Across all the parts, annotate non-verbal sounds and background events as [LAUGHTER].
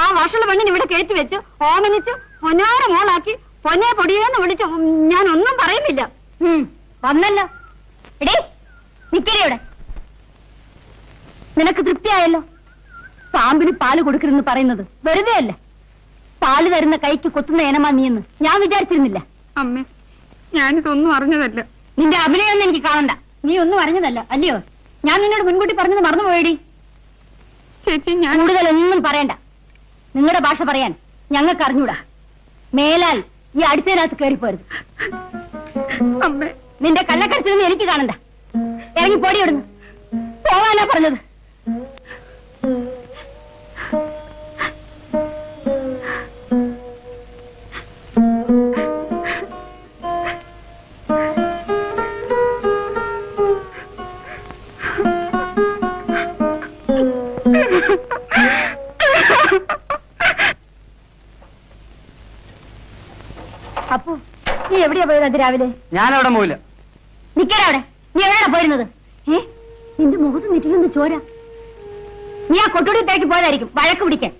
ആ വഷള പെണ്ണിന് ഇവിടെ കയറ്റി വെച്ച് ഓമനിച്ച് പൊന്നാര മോളാക്കി പൊന്നെ പൊടിയെന്ന് വിളിച്ചു ഞാൻ ഒന്നും പറയുന്നില്ല. വന്നല്ലോ. എടേ നിക്കരേ നിനക്ക് തൃപ്തിയായല്ലോ? പാമ്പിന് പാൽ കൊടുക്കരുതെന്ന് പറയുന്നത് വെറുതെ അല്ല പാൽ തരുന്ന കൈക്ക് കൊത്തുന്ന ഏനമാ നീയെന്ന് ഞാൻ വിചാരിച്ചിരുന്നില്ല. അമ്മേ ഞാനിതൊന്നും അറിഞ്ഞതല്ല. നിന്റെ അഭിനയൊന്നും എനിക്ക് കാണണ്ട. നീ ഒന്നും അറിഞ്ഞതല്ല അല്ലയോ? ഞാൻ നിന്നോട് മുൻകൂട്ടി പറഞ്ഞത് മറന്നുപോയടി. ചേച്ചി ഞാൻ കൂടുതലൊന്നും പറയണ്ട. നിങ്ങളുടെ ഭാഷ പറയാൻ ഞങ്ങൾക്ക് അറിഞ്ഞൂടാ. മേലാൽ ഈ അടുത്തതിനകത്ത് കയറിപ്പോരുത് അമ്മേ. നിന്റെ കള്ളക്കടച്ചിലൊന്നും എനിക്ക് കാണണ്ട. ഇറങ്ങി പോടി ഇവിടുന്ന്. പോവാനാ പറഞ്ഞത്. അപ്പു നീ എവിടെയാ പോയത് അത് രാവിലെ? ഞാൻ അവിടെ പോയില്ല നിക്കടാ അവിടെ. നീ എവിടെയാ പോയിരുന്നത്? ഏ? നിന്റെ മുഖത്ത് നിറ്റിലൊന്ന് ചോര. നീ ആ കൊട്ടുടി തേക്ക് പോയതായിരിക്കും വഴക്ക് പിടിക്കാൻ.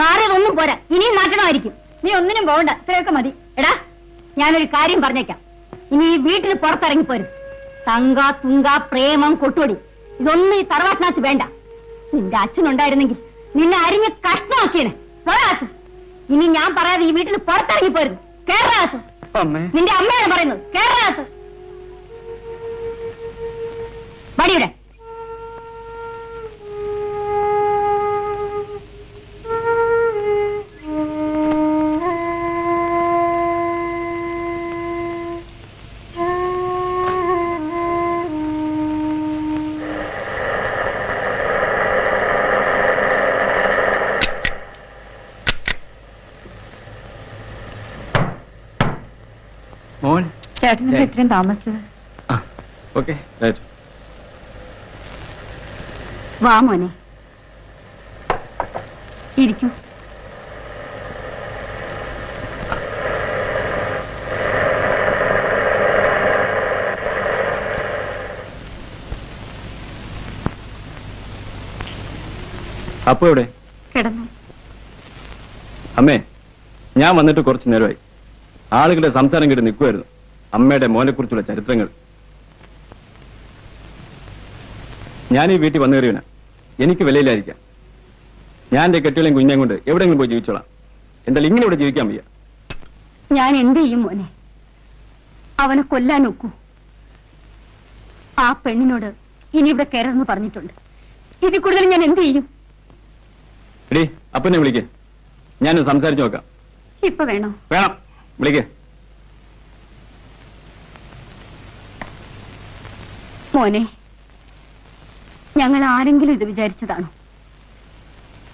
മാറിയതൊന്നും പോരാ. ഇനിയും നാട്ടണമായിരിക്കും നീ ഒന്നിനും പോകണ്ട. ഇത്രയൊക്കെ മതി. എടാ ഞാനൊരു കാര്യം പറഞ്ഞേക്കാം. ഇനി ഈ വീട്ടിന് പുറത്തിറങ്ങിപ്പോരും തങ്ക തുങ്ക പ്രേമം കൊട്ടുടി. ഇതൊന്നും ഈ തറവാട്ടിനകത്ത് വേണ്ട. നിന്റെ അച്ഛനുണ്ടായിരുന്നെങ്കിൽ നിന്നെ അരിഞ്ഞ് കഷ്ണമാക്കിയേനെ. പോരാത്ത് ഇനി ഞാൻ പറയാതെ ഈ വീട്ടിൽ പുറത്തിറങ്ങി കേരളാത്ത് അമ്മേ. നിന്റെ അമ്മയാണ് പറയുന്നത്. കേരളാസ്. വടിയുടെ ചേട്ടന് ശരി. ഇത്രയും താമസിച്ചത്. ഓക്കെ റൈറ്റ് വാ മോനെ. ഇരിക്കൂ. അപ്പോ എവിടെ? കിടന്നു. അമ്മേ ഞാൻ വന്നിട്ട് കുറച്ചു നേരമായി. ആളുകളുടെ സംസാരം കേട്ട് നിൽക്കുമായിരുന്നു അമ്മയുടെ മോനെക്കുറിച്ചുള്ള ചരിത്രങ്ങൾ. ഞാൻ ഈ വീട്ടിൽ വന്നു കയറിയവനാ എനിക്ക് വിലയില്ലായിരിക്കാം. ഞാൻ എന്റെ കെട്ടികളെയും കുഞ്ഞേം കൊണ്ട് എവിടെയെങ്കിലും പോയി ജീവിച്ചോളാം. എന്തായാലും ഇങ്ങനെ ഇവിടെ ജീവിക്കാൻ വയ്യ. ഞാൻ എന്ത് ചെയ്യും മോനെ? അവനെ കൊല്ലാൻ നോക്കൂ. ആ പെണ്ണിനോട് ഇനി ഇവിടെ കയറെന്ന് പറഞ്ഞിട്ടുണ്ട്. ഇതിൽ കൂടുതൽ ഞാൻ എന്ത് ചെയ്യും? എടീ അപ്പനെ വിളിക്കേ. ഞാനൊന്ന് സംസാരിച്ചു നോക്കാം. ഇപ്പൊ വേണോ? വേണം. വിളിക്ക്. മോനെ ഞങ്ങൾ ആരെങ്കിലും ഇത് വിചാരിച്ചതാണോ?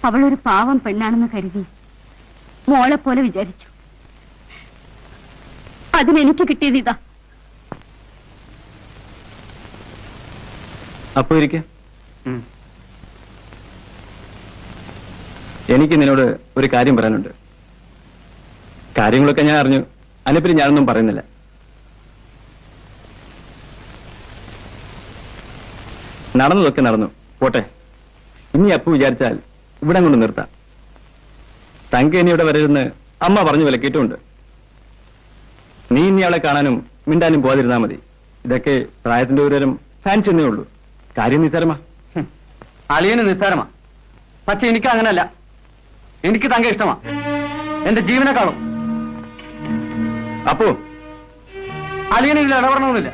അവളൊരു പാവം പെണ്ണാണെന്ന് കരുതി മോളെ പോലെ വിചാരിച്ചു. അതിനെനിക്ക് കിട്ടിയത് ഇതാ. അപ്പൊ ഇരിക്ക. എനിക്ക് നിന്നോട് ഒരു കാര്യം പറയാനുണ്ട്. കാര്യങ്ങളൊക്കെ ഞാൻ അറിഞ്ഞു. അതിനെപ്പറ്റി ഞാനൊന്നും പറയുന്നില്ല. നടന്നതൊക്കെ നടന്നു. പോട്ടെ. ഇനി അപ്പു വിചാരിച്ചാൽ ഇവിടെ കൊണ്ട് നിർത്താം. തങ്ക ഇനി ഇവിടെ വരരുന്ന് അമ്മ പറഞ്ഞു വിലക്കിയിട്ടുണ്ട് നീ ഇനി അവളെ കാണാനും മിണ്ടാനും പോകാതിരുന്നാ മതി. ഇതൊക്കെ പ്രായത്തിന്റെ ഒരുതരം ഫാൻസ് എന്നേ ഉള്ളൂ. കാര്യം നിസ്സാരമാ. അളിയന് നിസ്സാരമാ. പക്ഷെ എനിക്ക് അങ്ങനല്ല. എനിക്ക് തങ്ക ഇഷ്ടമാ. എന്റെ ജീവനെക്കാളും. അപ്പോ അളിയനില്ല ഇതിൽ ഇടപെടണമെന്നില്ല.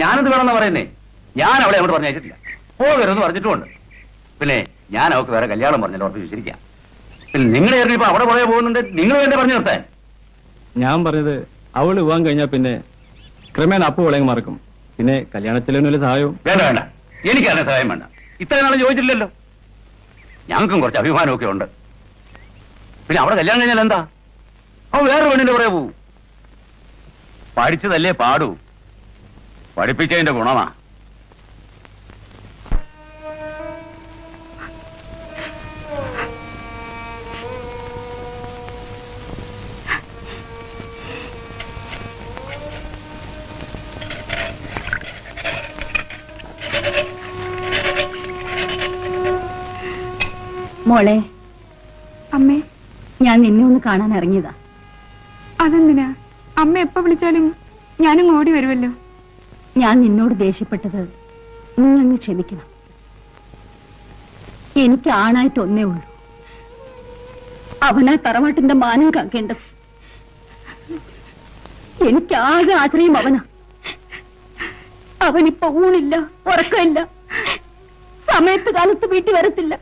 ഞാനെന്ത് വേണമെന്ന് പറയുന്നേ. ഞാൻ അവളെ അങ്ങോട്ട് പറഞ്ഞയച്ചിട്ടില്ല പോകരുതെന്ന് പറഞ്ഞിട്ടുമുണ്ട്. പിന്നെ ഞാൻ അവൾക്ക് വേറെ കല്യാണം പറഞ്ഞല്ലോ ഉറപ്പ് ചോദിച്ചിരിക്കാം പിന്നെ നിങ്ങൾ ഇറങ്ങിയപ്പോ അവിടെ പുറകെ പോകുന്നുണ്ട്. നിങ്ങൾ വേണ്ടി പറഞ്ഞു നിർത്താൻ ഞാൻ പറഞ്ഞത് അവൾ വിവാഹം കഴിഞ്ഞാൽ പിന്നെ ക്രമേണ അപ്പു വിളയും മറക്കും. പിന്നെ കല്യാണത്തിലൊന്നും സഹായവും വേണ്ട വേണ്ട. എനിക്കതിനെ സഹായം വേണ്ട. ഇത്രയും നാളെ ചോദിച്ചില്ലല്ലോ ഞങ്ങൾക്കും കുറച്ച് അഭിമാനമൊക്കെ ഉണ്ട്. പിന്നെ അവിടെ കല്യാണം കഴിഞ്ഞാൽ എന്താ? അവൻ വേറെ പെണ്ണിന്റെ പുറകെ പോവും. പഠിച്ചതല്ലേ പാടൂ. പഠിപ്പിച്ചതിന്റെ ഗുണമാ. മോളെ അമ്മേ. ഞാൻ നിന്നെ ഒന്ന് കാണാൻ ഇറങ്ങിയതാ. അതെന്തിനാ? അമ്മ എപ്പോ വിളിച്ചാലും ഞാനും ഓടി വരുമല്ലോ ഞാൻ നിന്നോട് ദേഷ്യപ്പെട്ടത് നീ അങ്ങ് ക്ഷമിക്കണം. എനിക്ക് ആണായിട്ട് ഒന്നേ ഉള്ളൂ. അവനാ തറവാട്ടിന്റെ മാനം കാക്കേണ്ടത്. എനിക്ക് ആകെ ആശ്രയം അവനാ. അവനിപ്പോ ഊണില്ല ഉറക്കമില്ല. സമയത്ത് കാലത്ത് വീട്ടിൽ വരത്തില്ല.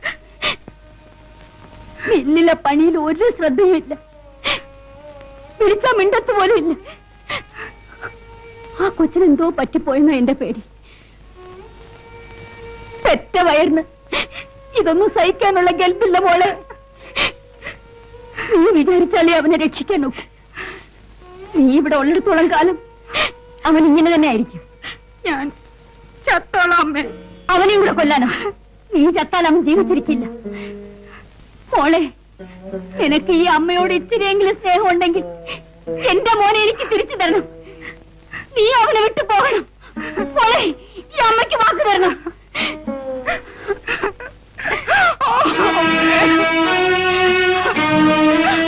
മില്ലിലെ പണിയിൽ ഒരു ശ്രദ്ധയില്ല വിളിച്ചാ മിണ്ടത്ത് പോലും ഇല്ല. ആ കൊച്ചിനെന്തോ പറ്റിപ്പോയെന്നോ എന്റെ പേടി. പെറ്റ വയറിന് ഇതൊന്നും സഹിക്കാനുള്ള ഗൽപ്പില്ല മോളെ. നീ വിചാരിച്ചാലേ അവനെ രക്ഷിക്കാൻ നോക്കൂ. നീ ഇവിടെ ഉള്ളിടത്തോളം കാലം അവൻ ഇങ്ങനെ തന്നെ ആയിരിക്കും. ഞാൻ ചത്തോളാം അമ്മേ. അവനെയും കൂടെ കൊല്ലാനോ? നീ ചത്താൽ അവൻ ജീവിച്ചിരിക്കില്ല. മോളെ നിനക്ക് ഈ അമ്മയോട് ഇച്ചിരിയെങ്കിലും സ്നേഹം ഉണ്ടെങ്കിൽ എന്റെ മോനെ എനിക്ക് തിരിച്ചു തരണം. നീ അവനെ വിട്ടു പോകണം. മോളെ ഈ അമ്മയ്ക്ക് വാക്ക് തരണം. [LAUGHS]